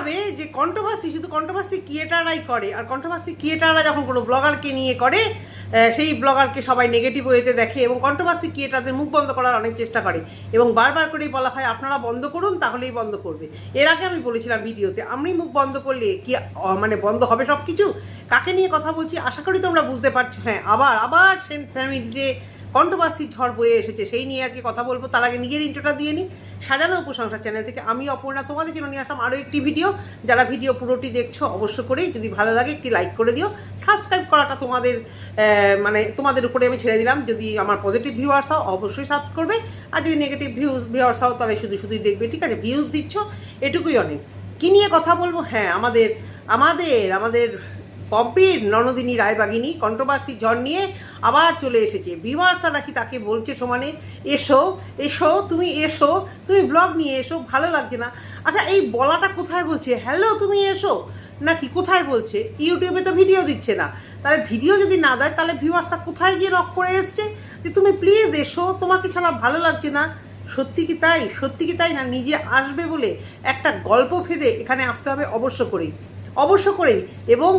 দেখাবে যে কন্ট্রোভার্সি শুধু কন্ট্রোভার্সি ক্রিয়েটাররাই করে। আর কন্ট্রোভার্সি ক্রিয়েটাররা যখন কোনো ব্লগারকে নিয়ে করে সেই ব্লগারকে সবাই নেগেটিভ ওয়েতে দেখে এবং কন্ট্রোভার্সি ক্রিয়েটারদের মুখ বন্ধ করার অনেক চেষ্টা করে। এবং বারবার করেই বলা হয়, আপনারা বন্ধ করুন, তাহলেই বন্ধ করবে। এর আগে আমি বলেছিলাম ভিডিওতে আমি মুখ বন্ধ করলে কি মানে বন্ধ হবে সব কিছু কাকে নিয়ে কথা বলছি, আশা করি তোমরা বুঝতে পারছ। হ্যাঁ আবার আবার সেন্ট ফ্যামিলিতে কন্ট্রোভার্সি ঝড় বয়ে এসেছে, সেই নিয়ে আজকে কথা বলব। তার আগে নিজের ইন্টোটা দিয়ে নিই সাজানো উপসংসার চ্যানেল থেকে আমি, অপর্ণা, তোমাদের জন্য নিয়ে আসলাম আরও একটি ভিডিও যারা ভিডিও পুরোটি দেখছ, অবশ্য করেই যদি ভালো লাগে, একটি লাইক করে দিও। সাবস্ক্রাইব করাটা তোমাদের মানে তোমাদের উপরে আমি ছেড়ে দিলাম। যদি আমার পজিটিভ ভিউয়ার্স হও, অবশ্যই সাবস্ক্রাইব করবে। আর যদি নেগেটিভ ভিউজ ভিউয়ার্স হও, তাহলে শুধু শুধুই দেখবে, ঠিক আছে? ভিউজ দিচ্ছ, এটুকুই অনেক। কী নিয়ে কথা বলব? হ্যাঁ আমাদের আমাদের আমাদের পম্পির ননদিনী রায়বাগিনী কন্ট্রোভার্সি ঝড় নিয়ে আবার চলে এসেছে। ভিভার্সা নাকি তাকে বলছে সমানে, এসো এসো, তুমি এসো, তুমি ব্লগ নিয়ে এসো, ভালো লাগছে না। আচ্ছা এই বলাটা কোথায় বলছে? হ্যালো, তুমি এসো। নাকি কোথায় বলছে? ইউটিউবে তো ভিডিও দিচ্ছে না। তাহলে ভিডিও যদি না দেয়, তাহলে ভিউয়ার্সরা কোথায় গিয়ে নক করে এসছে? যে তুমি প্লিজ এসো, তোমাকে ছাড়া ভালো লাগছে না। সত্যি কি তাই? সত্যি কি তাই না? নিজে আসবে বলে একটা গল্প ফেদে এখানে আসতে হবে অবশ্য করেই। অবশ্য করেই এবং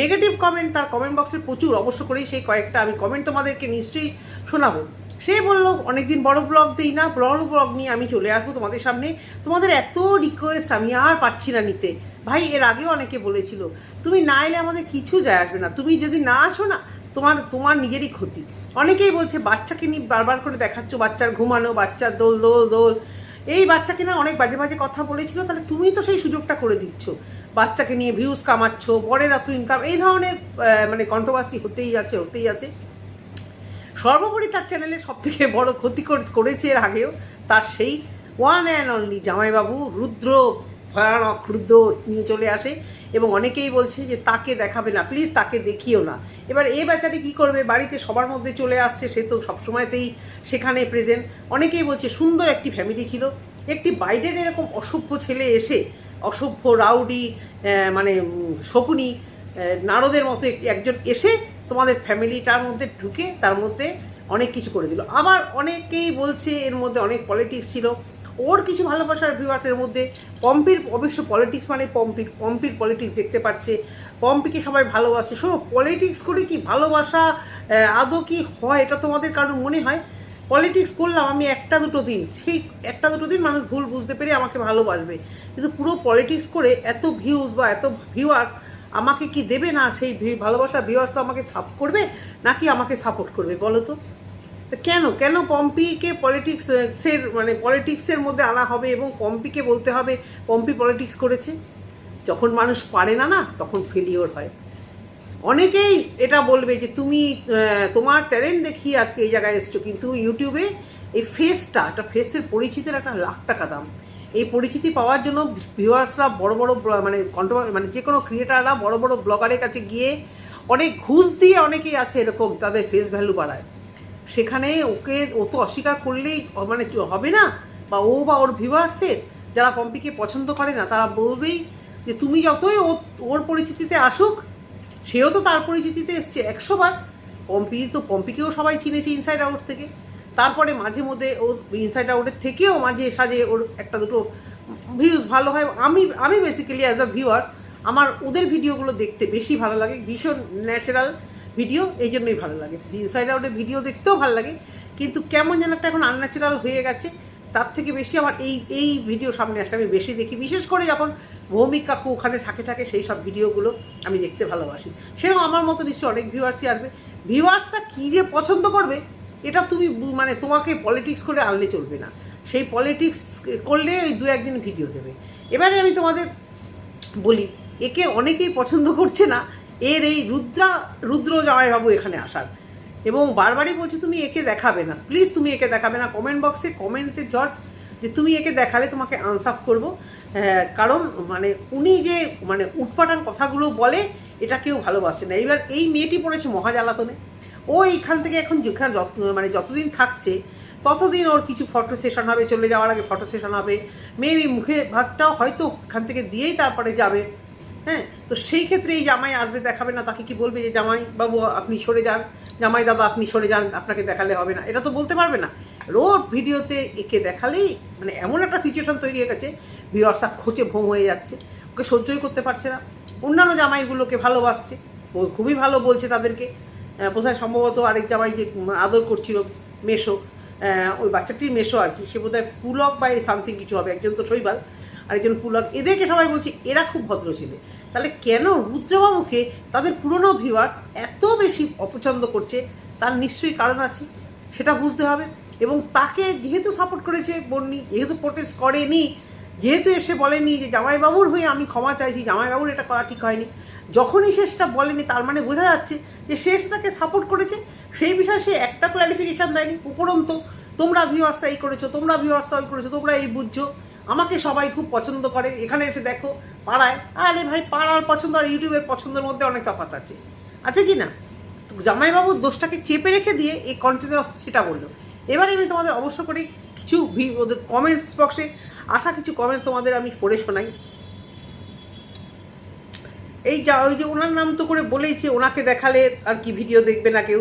নেগেটিভ কমেন্ট তার কমেন্ট বক্সে প্রচুর। অবশ্য করেই সেই কয়েকটা আমি কমেন্ট তোমাদেরকে নিশ্চয়ই শোনাবো। সে বলল, অনেকদিন বড় ব্লগ দিই না, বড় ব্লগ নিয়ে আমি চলে আসব তোমাদের সামনে। তোমাদের এত রিকোয়েস্ট আমি আর পাচ্ছি না নিতে। ভাই, এর আগেও অনেকে বলেছিল, তুমি না এলে আমাদের কিছু যায় আসবে না। তুমি যদি না আসো না, তোমার তোমার নিজেরই ক্ষতি। অনেকেই বলছে, বাচ্চাকে নিয়ে বারবার করে দেখাচ্ছ, বাচ্চার ঘুমানো, বাচ্চার দোল দোল দোল। এই বাচ্চাকে না অনেক বাজে বাজে কথা বলেছিল, তাহলে তুমি তো সেই সুযোগটা করে দিচ্ছ। বাচ্চাকে নিয়ে ভিউজ কামাচ্ছ বরের এত ইনকাম এই ধরনের মানে কন্ট্রোভার্সি হতেই আছে হতেই আছে। সর্বোপরি তার চ্যানেলে সব থেকে বড় ক্ষতি কর- করেছে এর আগেও, তার সেই ওয়ান অ্যান্ড অনলি জামাইবাবু, রুদ্র, ভয়ানক রুদ্র নিয়ে চলে আসে, এবং অনেকেই বলছে যে তাকে দেখাবে না প্লিজ তাকে দেখিও না। এবার এ বেচারি কী করবে, বাড়িতে সবার মধ্যে চলে আসছে, সে তো সবসময়তেই সেখানে প্রেজেন্ট অনেকেই বলছে, সুন্দর একটি ফ্যামিলি ছিল। একটি বাইরের এরকম অসভ্য ছেলে এসে অসভ্য রাউডি মানে শকুনি নারদের মতো এক- একজন এসে তোমাদের ফ্যামিলিটার মধ্যে ঢুকে তার মধ্যে অনেক কিছু করে দিল। আবার অনেকেই বলছে এর মধ্যে অনেক পলিটিক্স ছিল। ওর কিছু ভালোবাসার ভিউয়ার্সের মধ্যে। পম্পির, অবশ্য পলিটিক্স মানে পম্পির পম্পির পলিটিক্স দেখতে পাচ্ছে। পম্পিকে সবাই ভালোবাসে। শোনো পলিটিক্স করে কি ভালোবাসা আদৌ কি হয় এটা তোমাদের কারোর মনে হয়? পলিটিক্স করলাম আমি একটা দুটো দিন। সেই একটা দুটো দিন মানুষ ভুল বুঝতে পেরে আমাকে ভালোবাসবে। কিন্তু পুরো পলিটিক্স করে এত ভিউজ বা এত ভিউয়ার্স আমাকে কি দেবে না? সেই ভালোবাসা ভিউয়ার্স তো আমাকে সাপোর্ট করবে নাকি আমাকে সাপোর্ট করবে বলো তা? কেন? কেন পম্পিকে পলিটিক্সের মানে পলিটিক্সের মধ্যে আনা হবে এবং পম্পিকে বলতে হবে? পম্পি পলিটিক্স করেছে। যখন মানুষ পারে না না, তখন ফেলিওর হয়। অনেকেই এটা বলবে যে তুমি তোমার ট্যালেন্ট দেখিয়ে আজকে এই জায়গায় এসছো, কিন্তু ইউটিউবে এই ফেসটা একটা ফেসের পরিচিতির একটা লাখ টাকা দাম। এই পরিচিতি পাওয়ার জন্য ভিউয়ার্সরা বড় বড় মানে কন্ট্রো মানে যে কোনো ক্রিয়েটাররা বড় বড় ব্লগারের কাছে গিয়ে অনেক ঘুষ দিয়ে অনেকেই আছে এরকম তাদের ফেস ভ্যালু বাড়ায়। সেখানে ওকে, ও তো অস্বীকার করলেই মানে হবে না, বা ও বা ওর ভিউয়ার্সের যারা পম্পিকে পছন্দ করে না, তারা বলবেই যে তুমি যতই ওর পরিচিতিতে আসুক সেও তো তার পরিচিতিতে এসছে একশো বার। পম্পি তো, পম্পিকেও সবাই চিনেছে ইনসাইড আউট থেকে। তারপরে মাঝে মধ্যে ওর ইনসাইড আউটের থেকেও মাঝে সাঝে ওর একটা দুটো ভিউজ ভালো হয়। আমি আমি বেসিক্যালি অ্যাজ আ ভিউয়ার আমার ওদের ভিডিওগুলো দেখতে বেশি ভালো লাগে। ভীষণ ন্যাচারাল ভিডিও এই জন্যই ভালো লাগে। ইনসাইড আউটের ভিডিও দেখতেও ভালো লাগে। কিন্তু কেমন যেন একটা এখন আনন্যাচারাল হয়ে গেছে। তার থেকে বেশি আমার এই এই ভিডিও সামনে আসলে আমি বেশি দেখি। বিশেষ করে যখন ভৌমিক কাকু ওখানে থাকে থাকে, সেই সব ভিডিওগুলো আমি দেখতে ভালোবাসি। সেরকম আমার মতো নিশ্চয়ই অনেক ভিউয়ার্সই আসবে। ভিউয়ার্সরা কী যে পছন্দ করবে, এটা তুমি মানে তোমাকে পলিটিক্স করে আনলে চলবে না। সেই পলিটিক্স করলে ওই দু একদিন ভিডিও দেবে। এবারে আমি তোমাদের বলি, একে অনেকেই পছন্দ করছে না। এর এই রুদ্রা, রুদ্র জামাইবাবু এখানে আসার। এবং বারবারই বলছে, তুমি একে দেখাবে না। প্লিজ তুমি একে দেখাবে না। কমেন্ট বক্সে কমেন্টসে জট যে তুমি একে দেখালে তোমাকে আনসাপ করব। কারণ মানে উনি যে মানে উটপাটান কথাগুলো বলে, এটা কেউ ভালোবাসে না। এবার এই মেয়েটি পড়েছে মহাজালাতনে ও এইখান থেকে এখন যেখানে মানে যতদিন থাকছে, ততদিন ওর কিছু ফটো সেশন হবে, চলে যাওয়ার আগে ফটো সেশন হবে। মেবি মুখে ভাতটাও হয়তো এখান থেকে দিয়েই তারপরে যাবে। হ্যাঁ তো সেই ক্ষেত্রে এই জামাই আসবে, দেখাবে না, তাকে কি বলবে যে, জামাই বাবু, আপনি সরে যান। জামাই দাদা আপনি সরে যান, আপনাকে দেখালে হবে না। এটা তো বলতে পারবে না। রোড ভিডিওতে একে দেখালেই মানে এমন একটা সিচুয়েশন তৈরি হয়ে গেছে ভিওয়ার্সা খোঁচে ভোম হয়ে যাচ্ছে, ওকে সহ্যই করতে পারছে না। অন্যান্য জামাইগুলোকে ভালোবাসছে, ও খুবই ভালো বলছে তাদেরকে। বোধহয় সম্ভবত আরেক জামাই যে আদর করছিল মেশো ওই বাচ্চাটির মেশো আর কি, সে বোধহয় পুলক বা সামথিং কিছু হবে, একজন তো শৈবাল। আরেকজন পুলক। এদেরকে সবাই বলছে, এরা খুব ভদ্র ছেলে। তাহলে কেন রুদ্রবাবুকে তাদের পুরনো ভিউয়ার্স এত বেশি অপছন্দ করছে? তার নিশ্চয়ই কারণ আছে, সেটা বুঝতে হবে। এবং তাকে যেহেতু সাপোর্ট করেছে বন্নি যেহেতু প্রোটেস্ট করেনি, যেহেতু এসে বলেনি যে জামাইবাবুর হয়ে আমি ক্ষমা চাইছি, জামাইবাবুর এটা করা ঠিক হয়নি, যখনই সে সেটা বলেনি, তার মানে বোঝা যাচ্ছে যে সে তাকে সাপোর্ট করেছে, সেই বিষয়ে সে একটা ক্লারিফিকেশান দেয়নি। উপরন্ত, তোমরা ভিউয়ার্সরা এই করেছ, তোমরা ভিউয়ার্সরা ওই করেছ, তোমরা এই বুঝছ। আমাকে সবাই খুব পছন্দ করে। এখানে এসে দেখো, পাড়ায়, আরে ভাই, পাড়ার পছন্দ আর ইউটিউবের পছন্দের মধ্যে অনেক তফাৎ আছে। আছে কি না? জামাইবাবুর দোষটাকে চেপে রেখে দিয়ে এই কন্টিনিউয়াস সেটা বলল। এবারে আমি তোমাদের অবশ্য করে কিছু ওদের কমেন্টস বক্সে আসা কিছু কমেন্ট তোমাদের আমি পড়ে শোনাই। এই যা, ওই যে ওনার নাম তো করে বলেইছে, ওনাকে দেখালে আর কি ভিডিও দেখবে না কেউ?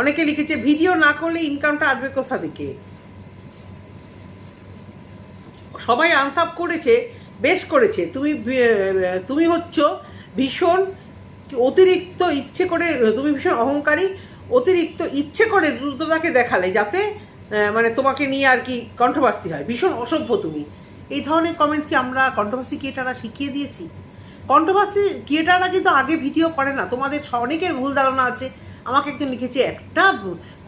অনেকে লিখেছে ভিডিও না করলে ইনকামটা আসবে কোথা থেকে? সবাই আনসাপ করেছে, বেশ করেছে। তুমি তুমি হচ্ছ ভীষণ অতিরিক্ত ইচ্ছে করে, তুমি ভীষণ অহংকারী, অতিরিক্ত ইচ্ছে করে রুদ্রদাকে দেখালে যাতে মানে তোমাকে নিয়ে আর কি কন্ট্রোভার্সি হয়। ভীষণ অসভ্য তুমি। এই ধরনের কমেন্ট কি আমরা কন্ট্রোভার্সি ক্রিয়েটাররা শিখিয়ে দিয়েছি? কন্ট্রোভার্সি ক্রিয়েটাররা কিন্তু আগে ভিডিও করে না। তোমাদের অনেকের ভুল ধারণা আছে। আমাকে একজন লিখেছে, একটা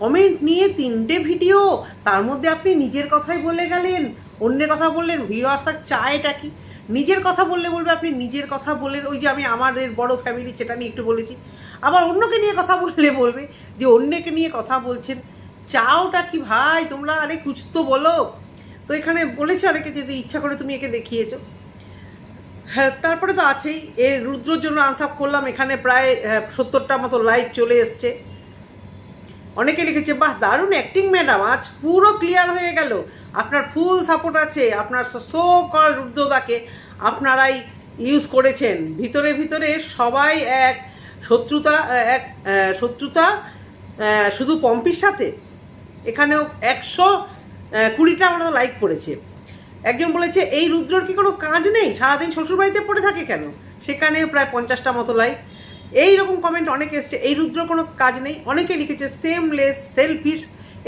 কমেন্ট নিয়ে তিনটে ভিডিও তার মধ্যে আপনি নিজের কথাই বলে গেলেন। অন্যের কথা বললেন ভিউয়ার্সার চায়টা কি? নিজের কথা বললে বলবে আপনি, নিজের কথা বললেন ওই যে আমি আমাদের বড় ফ্যামিলি সেটা নিয়ে একটু বলেছি। আবার অন্যকে নিয়ে কথা বললে বলবে যে, অন্যকে নিয়ে কথা বলছেন। চাওটা কি ভাই? তোমরা আরে কুছ তো বলো। তো এখানে বলেছে অনেকে যদি ইচ্ছা করে তুমি একে দেখিয়েছো। হ্যাঁ তারপরে তো আছেই। এর রুদ্রর জন্য আনসাপ করলাম। এখানে প্রায় সত্তরটা মতো লাইক চলে এসছে। অনেকে লিখেছে, বাহ, দারুণ অ্যাক্টিং ম্যাডাম আজ পুরো ক্লিয়ার হয়ে গেল। আপনার ফুল সাপোর্ট আছে, আপনার সো কল রুদ্রদাকে আপনারাই ইউজ করেছেন। ভিতরে ভিতরে সবাই এক, শত্রুতা এক শত্রুতা শুধু পম্পির সাথে। এখানেও একশো কুড়িটা মতো লাইক পড়েছে একজন বলেছে, এই রুদ্রর কি কোনো কাজ নেই? সারাদিন শ্বশুরবাড়িতে পড়ে থাকে কেন? সেখানে প্রায় পঞ্চাশটা মতো লাইক এই রকম কমেন্ট অনেকে এসছে, এই রুদ্র কোনো কাজ নেই? অনেকে লিখেছে সেম লেস সেলফিশ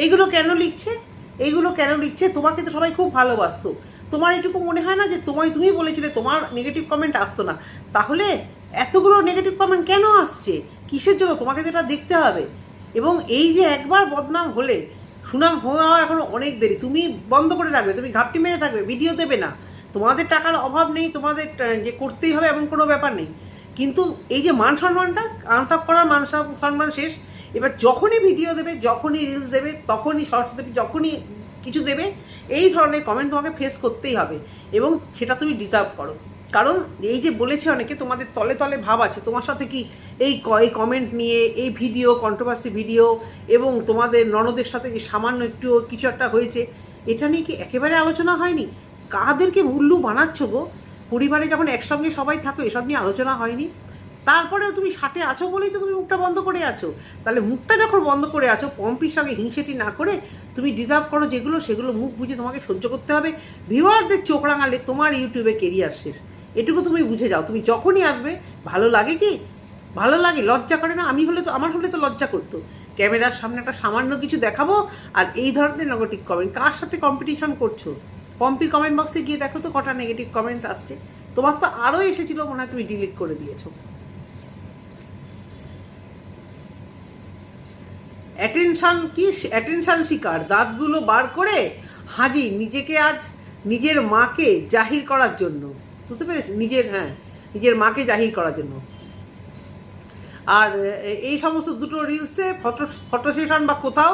এইগুলো কেন লিখছে? এইগুলো কেন লিখছে? তোমাকে তো সবাই খুব ভালোবাসতো। তোমার এটুকু মনে হয় না যে তোমায় তুমি বলেছিলে, তোমার নেগেটিভ কমেন্ট আসতো না? তাহলে এতগুলো নেগেটিভ কমেন্ট কেন আসছে? কিসের জন্য? তোমাকে যেটা দেখতে হবে। এবং এই যে একবার বদনাম হলে, সুনাম হওয়া এখনও অনেক দেরি। তুমি বন্ধ করে রাখবে, তুমি ঘাপটি মেরে থাকবে ভিডিও দেবে না। তোমাদের টাকার অভাব নেই, তোমাদের যে করতেই হবে এমন কোনো ব্যাপার নেই। কিন্তু এই যে মান সম্মানটা আনসাপ করার মান সম- সম্মান শেষ। এবার যখনই ভিডিও দেবে, যখনই রিলস দেবে, তখনই শর্টস দেবে, যখনই কিছু দেবে, এই ধরনের কমেন্ট তোমাকে ফেস করতেই হবে এবং সেটা তুমি ডিজার্ভ করো। কারণ এই যে বলেছে অনেকে, তোমাদের তলে তলে ভাব আছে, তোমার সাথে কি এই এই কমেন্ট নিয়ে, এই ভিডিও কন্ট্রোভার্সি ভিডিও এবং তোমাদের ননদের সাথে কি সামান্য একটু কিছু একটা হয়েছে, এটা নিয়ে কি একেবারে আলোচনা হয়নি? কাদেরকে উল্লু বানাচ্ছ গো? পরিবারে যখন একসঙ্গে সবাই থাকো, এসব নিয়ে আলোচনা হয়নি? তারপরেও তুমি ষাটে আছো বলেই তো তুমি মুখটা বন্ধ করে আছো। তাহলে মুখটা যখন বন্ধ করে আছো, পম্পির সঙ্গে হিংসেটি না করে তুমি ডিজার্ভ করো যেগুলো, সেগুলো মুখ বুঝে তোমাকে সহ্য করতে হবে। ভিউয়ারদের চোখ রাঙালে তোমার ইউটিউবে কেরিয়ার শেষ। এটুকু তুমি বুঝে যাও। তুমি যখনই আসবে, ভালো লাগে কি? ভালো লাগে, লজ্জা করে না? আমি হলে তো, আমার হলে তো লজ্জা করতো। ক্যামেরার সামনে একটা সামান্য কিছু দেখাবো আর এই ধরনের নেগেটিভ কমেন্ট কার সাথে কম্পিটিশন করছ? পম্পির কমেন্ট বক্সে গিয়ে দেখো তো কটা নেগেটিভ কমেন্ট আসছে। তোমার তো আরও এসেছিল মনে হয় তুমি ডিলিট করে দিয়েছ। অ্যাটেনশন কি? অ্যাটেনশান শিকার। দাঁতগুলো বার করে হাজি নিজেকে আজ নিজের মাকে জাহির করার জন্য। বুঝতে পেরেছ নিজের হ্যাঁ নিজের মাকে জাহির করার জন্য। আর এই সমস্ত দুটো রিলসে ফটো ফটো সেশন বা কোথাও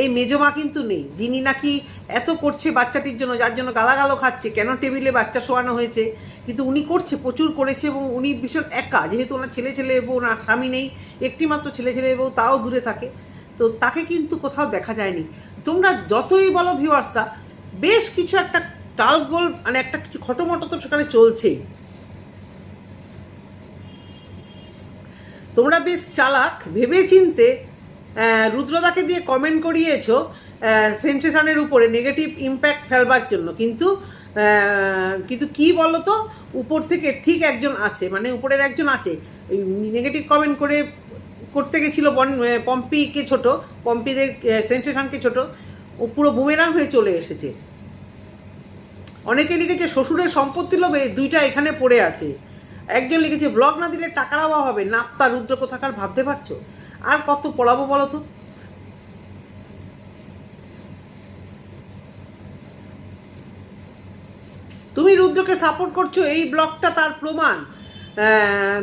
এই মেজো মা কিন্তু নেই। যিনি নাকি এত করছে বাচ্চাটির জন্য, যার জন্য গালাগালো খাচ্ছে, কেন টেবিলে বাচ্চা শোয়ানো হয়েছে? কিন্তু উনি করছে, প্রচুর করেছে এবং উনি ভীষণ একা। যেহেতু ওনার ছেলে ছেলে বউ না স্বামী নেই একটি মাত্র ছেলে ছেলে বউ, তাও দূরে থাকে। তো তাকে কিন্তু কোথাও দেখা যায়নি। তোমরা যতই বলো ভিউয়ার্সা বেশ কিছু একটা টালগোল মানে একটা কিছু খটোমটো তো সেখানে চলছেই। তোমরা বেশ চালাক ভেবে চিনতে রুদ্রদাকে দিয়ে কমেন্ট করিয়েছো সেন্সেশনের উপরে নেগেটিভ ইম্প্যাক্ট ফেলবার জন্য। কিন্তু কিন্তু কি বলো তো উপর থেকে ঠিক একজন আছে মানে উপরের একজন আছে নেগেটিভ কমেন্ট করে করতে গেছিল বন পম্পিকে ছোট, পম্পিদের সেন্সেশনকে ছোট, ও পুরো বুমেরাং হয়ে চলে এসেছে। অনেকে লিখেছে, শ্বশুরের সম্পত্তি লোভে দুইটা এখানে পড়ে আছে। একজন লিখেছে ব্লগ না দিলে টাকার অভাব হবে। নাপ্তা, রুদ্র কোথাকার ভাবতে পারছ? আর কত পড়াবো বলো তো? তুমি রুদ্রকে সাপোর্ট করছ, এই ব্লগটা তার প্রমাণ।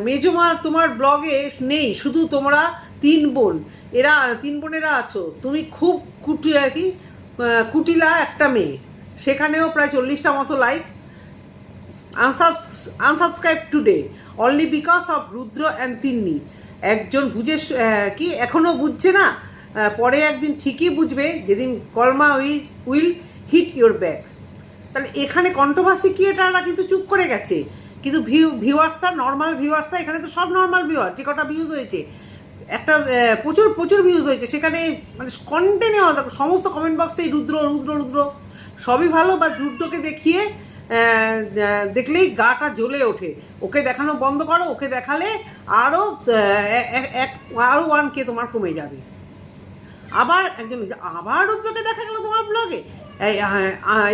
মেজমা তোমার ব্লগে নেই, শুধু তোমরা তিন বোন। এরা, তিন বোনেরা আছো। তুমি খুব কুটি, আর কি কুটিলা একটা মেয়ে। সেখানেও প্রায় চল্লিশটা মতো like unsubscribe today only because of Rudra and Tinni. একজন বুঝে কি এখনও বুঝছে না? পরে একদিন ঠিকই বুঝবে, যেদিন karma will will hit your back তাহলে এখানে কন্ট্রোভার্সি ক্রিয়েটাররা কিন্তু চুপ করে গেছে? কিন্তু ভিউ নর্মাল ভিউয়ার্সটা এখানে তো সব নর্মাল ভিউয়ার যে কটা ভিউজ হয়েছে। একটা প্রচুর প্রচুর ভিউজ হয়েছে। সেখানে মানে কন্টেন্টে সমস্ত কমেন্ট বক্সে রুদ্র রুদ্র রুদ্র, সবই ভালো বা রুদ্রকে দেখিয়ে দেখলেই গাটা জ্বলে ওঠে। ওকে দেখানো বন্ধ করো, ওকে দেখালে আরও এক আরও ওয়ান কে তোমার কমে যাবে। আবার একজন, আবার রুদ্রকে দেখা গেল তোমার ব্লগে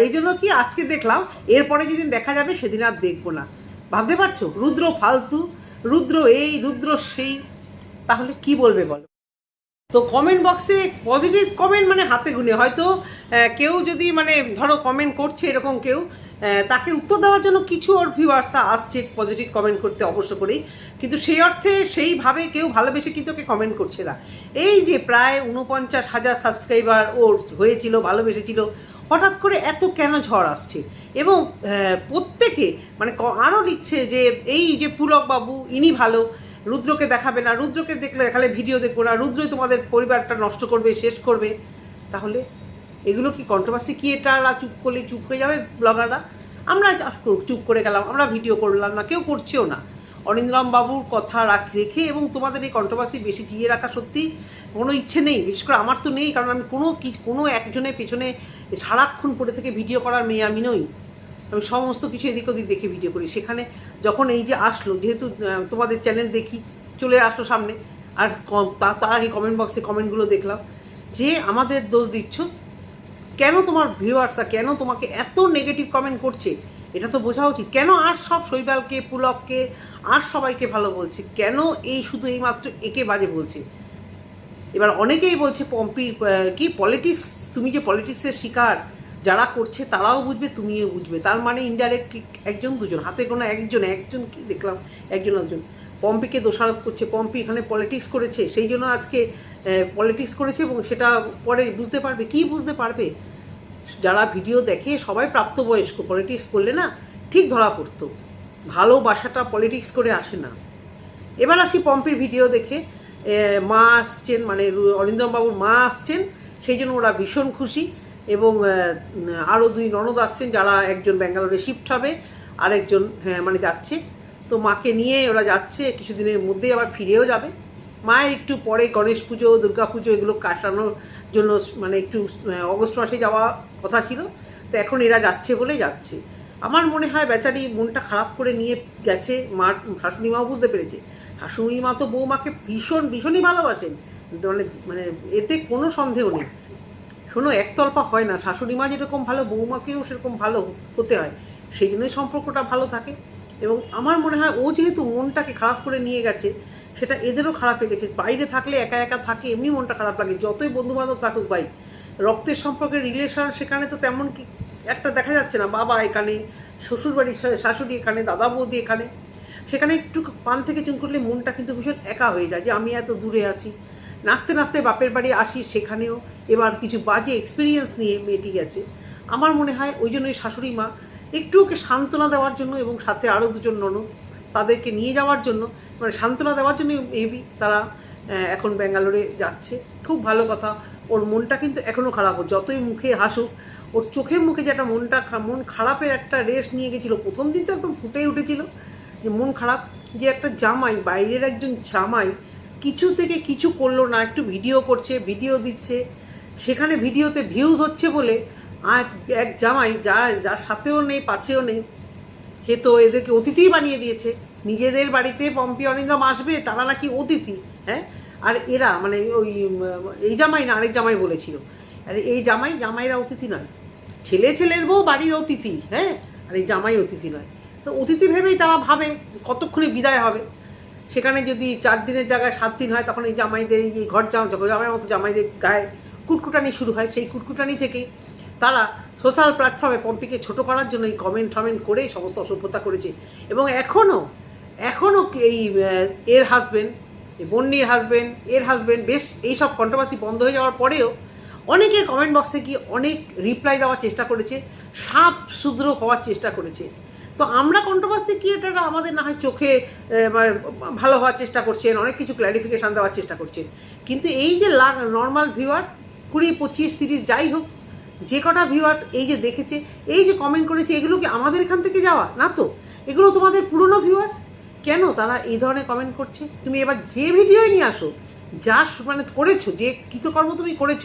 এই জন্য কি আজকে দেখলাম, এরপরে যেদিন দেখা যাবে, সেদিন আর দেখব না। ভাবতে পারছ? রুদ্র ফালতু, রুদ্র এই, রুদ্র সেই। তাহলে কি বলবে বলো? তো কমেন্ট বক্সে পজিটিভ কমেন্ট মানে হাতে গুনে। হয়তো কেউ যদি মানে ধরো কমেন্ট করছে এরকম কেউ তাকে উত্তর দেওয়ার জন্য কিছু ওর ভিউয়ার্সরা আসছে পজিটিভ কমেন্ট করতে অবশ্য করেই। কিন্তু সেই অর্থে সেইভাবে কেউ ভালোবেসে কিন্তু ওকে কমেন্ট করছে না। এই যে প্রায় উনপঞ্চাশ হাজার সাবস্ক্রাইবার ওর হয়েছিল, ভালোবেসেছিল, হঠাৎ করে এত কেন ঝড় আসছে? এবং প্রত্যেকে মানে আরও লিখছে যে এই যে পুলক বাবু, ইনি ভালো, রুদ্রকে দেখাবে না, রুদ্রকে দেখলে দেখালে ভিডিও দেখব না, রুদ্রই তোমাদের পরিবারটা নষ্ট করবে, শেষ করবে। তাহলে এগুলো কি কন্ট্রোভার্সি কি এটা চুপ করলে চুপ হয়ে যাবে ব্লগাররা আমরা চুপ করে গেলাম, আমরা ভিডিও করলাম না, কেউ করছেও না। অরিন্দম বাবুর কথা রাখ, রেখে এবং তোমাদের এই কন্ট্রোভার্সি বেশি জিয়ে রাখা সত্যি কোনো ইচ্ছে নেই, বিশেষ করে আমার তো নেই, কারণ আমি কোনো কি, কোনো একজনের পেছনে সারাক্ষণ পড়ে থেকে ভিডিও করার মেয়ে আমি নই। আমি সমস্ত কিছু এদিক ওদিক দেখে ভিডিও করি। সেখানে যখন এই যে আসলো, যেহেতু তোমাদের চ্যানেল দেখি, চলে আসলো সামনে, আর তার আগে কমেন্ট বক্সে কমেন্টগুলো দেখলাম, যে আমাদের দোষ দিচ্ছ কেন তোমার ভিউয়ার্সরা কেন তোমাকে এত নেগেটিভ কমেন্ট করছে? এটা তো বোঝা উচিত। কেন আর সব শৈবালকে, পুলককে, আর সবাইকে ভালো বলছে? কেন এই শুধু এইমাত্র একে বাজে বলছে? এবার অনেকেই বলছে, পম্পি কি পলিটিক্স তুমি যে পলিটিক্সের শিকার, যারা করছে তারাও বুঝবে, তুমিও বুঝবে। তার মানে ইনডাইরেক্ট একজন, দুজন, হাতে কোনো একজন একজন কি দেখলাম? একজন একজন। পম্পিকে দোষারোপ করছে পম্পি এখানে পলিটিক্স করেছে সেই জন্য আজকে পলিটিক্স করেছে এবং সেটা পরে বুঝতে পারবে। কি বুঝতে পারবে? যারা ভিডিও দেখে সবাই প্রাপ্তবয়স্ক পলিটিক্স করলে না ঠিক ধরা পড়তো। ভালোবাসাটা পলিটিক্স করে আসে না। এবার আসি পম্পির ভিডিও দেখে। মা আসছেন মানে অরিন্দম বাবুর মা আসছেন সেই জন্য ওরা ভীষণ খুশি এবং আরও দুই ননদ আসছেন যারা একজন ব্যাঙ্গালোরে শিফট হবে আরেকজন হ্যাঁ, মানে যাচ্ছে। তো মাকে নিয়ে ওরা যাচ্ছে, কিছুদিনের মধ্যেই আবার ফিরেও যাবে। মায়ের একটু পরে গণেশ পুজো, দুর্গা পুজো এগুলো কাটানোর জন্য মানে একটু অগস্ট মাসে যাওয়া কথা ছিল। তো এখন এরা যাচ্ছে বলে যাচ্ছে। আমার মনে হয় বেচারি মনটা খারাপ করে নিয়ে গেছে। মা, শাশুড়ি মাও বুঝতে পেরেছে। শাশুড়ি মা তো বৌমাকে ভীষণ, ভীষণই ভালোবাসেন। মানে মানে এতে কোনো সন্দেহ নেই। শোনো একতরফা হয় না। শাশুড়ি মা যেরকম ভালো, বৌমাকেও সেরকম ভালো হতে হয়। সেই জন্যই সম্পর্কটা ভালো থাকে। এবং আমার মনে হয় ও যেহেতু মনটাকে খারাপ করে নিয়ে গেছে, সেটা এদেরও খারাপ লেগেছে। বাইরে থাকলে একা একা থাকে, এমনি মনটা খারাপ লাগে। যতই বন্ধু বান্ধব থাকুক ভাই, রক্তের সম্পর্কে রিলেশন সেখানে তো তেমন কি একটা দেখা যাচ্ছে না। বাবা এখানে, শ্বশুরবাড়ি শাশুড়ি এখানে, দাদা বৌদি এখানে। সেখানে একটু পান থেকে চুন করলে মনটা কিন্তু ভীষণ একা হয়ে যায় যে আমি এত দূরে আছি। নাচতে নাচতে বাপের বাড়ি আসি, সেখানেও এবার কিছু বাজে এক্সপিরিয়েন্স নিয়ে মেয়েটি গেছে। আমার মনে হয় ওই জন্য শাশুড়ি মা একটু ওকে সান্ত্বনা দেওয়ার জন্য এবং সাথে আরও দুজন ননদ তাদেরকে নিয়ে যাওয়ার জন্য মানে সান্ত্বনা দেওয়ার জন্য মেবি তারা এখন ব্যাঙ্গালোরে যাচ্ছে। খুব ভালো কথা। ওর মনটা কিন্তু এখনও খারাপ। যতই মুখে হাসুক, ওর চোখে মুখে যে একটা মনটা মন খারাপের একটা রেস নিয়ে গেছিল, প্রথম দিন তো একদম ফুটেই উঠেছিল যে মন খারাপ। যে একটা জামাই, বাইরের একজন জামাই কিছু থেকে কিছু করল না, একটু ভিডিও করছে ভিডিও দিচ্ছে, সেখানে ভিডিওতে ভিউজ হচ্ছে বলে আর এক জামাই যা যার সাথেও নেই, পাছেও নেই। সে তো এদেরকে অতিথি বানিয়ে দিয়েছে। নিজেদের বাড়িতে পম্পি অরিন্দম আসবে, তারা নাকি অতিথি হ্যাঁ? আর এরা মানে ওই, এই জামাই না, আরেক জামাই বলেছিল। আর এই জামাই জামাইরা অতিথি নয়। ছেলে ছেলের বউ, বাড়ির অতিথি হ্যাঁ? আর এই জামাই অতিথি নয়। তো অতিথি ভেবেই তারা ভাবে কতক্ষণে বিদায় হবে। সেখানে যদি চার দিনের জায়গায় সাত দিন হয়, তখন এই জামাইদের এই ঘর জামা যখন জামাইয়ের মতো জামাইদের গায়ে কুটকুটানি শুরু হয়। সেই কুটকুটানি থেকেই তারা সোশ্যাল প্ল্যাটফর্মে পম্পিকে ছোট করার জন্য এই কমেন্ট টমেন্ট করে সমস্ত অসভ্যতা করেছে। এবং এখনও এখনও এই এর হাজবেন্ড বন্নির হাজবেন্ড এর হাজবেন্ড বেশ এইসব কন্ট্রোভার্সি বন্ধ হয়ে যাওয়ার পরেও অনেকে কমেন্ট বক্সে গিয়ে অনেক রিপ্লাই দেওয়ার চেষ্টা করেছে, সাপ শুদ্র হওয়ার চেষ্টা করেছে। তো আমরা কন্ট্রোভার্সি ক্রিয়েটাররা আমাদের না হয় চোখে ভালো হওয়ার চেষ্টা করছেন, অনেক কিছু ক্ল্যারিফিকেশান দেওয়ার চেষ্টা করছেন। কিন্তু এই যে নর্মাল ভিউয়ার্স কুড়ি, পঁচিশ, তিরিশ, যাই হোক যে কটা ভিউয়ার্স এই যে দেখেছে, এই যে কমেন্ট করেছে, এগুলো কি আমাদের এখান থেকে যাওয়া? না তো। এগুলো তোমাদের পুরনো ভিউয়ার্স কেন তারা এই ধরনের কমেন্ট করছে? তুমি এবার যে ভিডিওই নিয়ে আসো, যা মানে করেছ, যে কৃতকর্ম তুমি করেছ,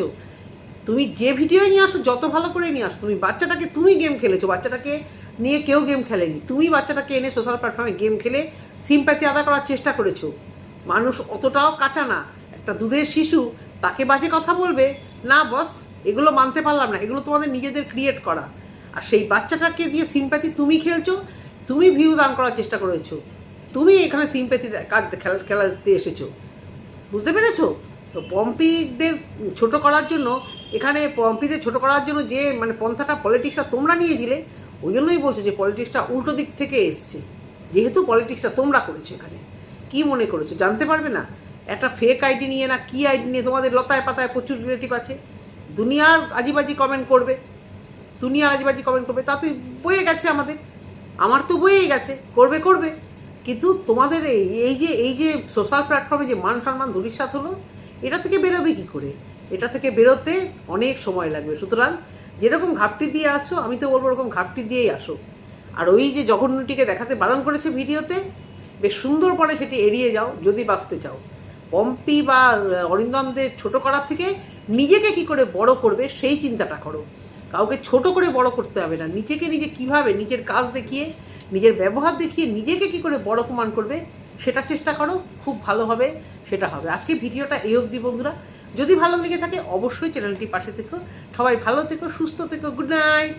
তুমি যে ভিডিও নিয়ে আসো, যত ভালো করে নিয়ে আসো, তুমি বাচ্চাটাকে তুমি গেম খেলেছো, বাচ্চাটাকে নিয়ে কেউ গেম খেলেনি। তুমি বাচ্চাটাকে এনে সোশ্যাল প্ল্যাটফর্মে গেম খেলে সিম্প্যাথি আদা করার চেষ্টা করেছ। মানুষ অতটাও কাঁচা না। একটা দুধের শিশু, তাকে বাজে কথা বলবে, না বস এগুলো মানতে পারলাম না, এগুলো তোমাদের নিজেদের ক্রিয়েট করা। আর সেই বাচ্চাটাকে দিয়ে সিম্প্যাথি তুমি খেলছো, তুমি ভিউজ আর্ন করার চেষ্টা করেছ, তুমি এখানে সিম্প্যাথি কার্ড খেলা খেলা দেখতে এসেছ। বুঝতে পেরেছ? তো পম্পিদের ছোট করার জন্য, এখানে পম্পিদের ছোট করার জন্য যে মানে পন্থাটা পলিটিক্সটা তোমরা নিয়েছিলে, ওই জন্যই বলছো যে পলিটিক্সটা উল্টো দিক থেকে এসছে। যেহেতু পলিটিক্সটা তোমরা করেছ এখানে। কি মনে করেছ? জানতে পারবে না? একটা ফেক আইডি নিয়ে না কি আইডি নিয়ে তোমাদের লতায় পাতায় প্রচুর রিলেটিভ আছে। দুনিয়ার আজিবাজি কমেন্ট করবে, দুনিয়ার আজিবাজি কমেন্ট করবে, তাতে বয়ে গেছে আমাদের। আমার তো বয়েই গেছে, করবে করবে। কিন্তু তোমাদের এই যে এই যে সোশ্যাল প্ল্যাটফর্মে যে মান সম্মান ধূলিসাৎ হলো, এটা থেকে বেরোবে কি করে? এটা থেকে বেরোতে অনেক সময় লাগবে। সুতরাং যেরকম ঘাপটি দিয়ে আছো, আমি তো বলব ওরকম ঘাপটি দিয়েই আসো। আর ওই যে জঘন্যটিকে দেখাতে বারণ করেছে ভিডিওতে, বেশ সুন্দর পরে সেটি এড়িয়ে যাও, যদি বাঁচতে চাও। পম্পি বা অরিন্দমদের ছোট করার থেকে নিজেকে কি করে বড় করবে সেই চিন্তাটা করো। কাউকে ছোট করে বড় করতে হবে না। নিজেকে নিজে কীভাবে নিজের কাজ দেখিয়ে, নিজের ব্যবহার দেখিয়ে নিজেকে কি করে বড় প্রমাণ করবে, সেটা চেষ্টা করো, খুব ভালো হবে, সেটা হবে। আজকে ভিডিওটা এই অবধি বন্ধুরা। যদি ভালো লেগে থাকে, অবশ্যই চ্যানেলটি পাশে থেকো। সবাই ভালো থেকো, সুস্থ থেকো, গুড নাইট।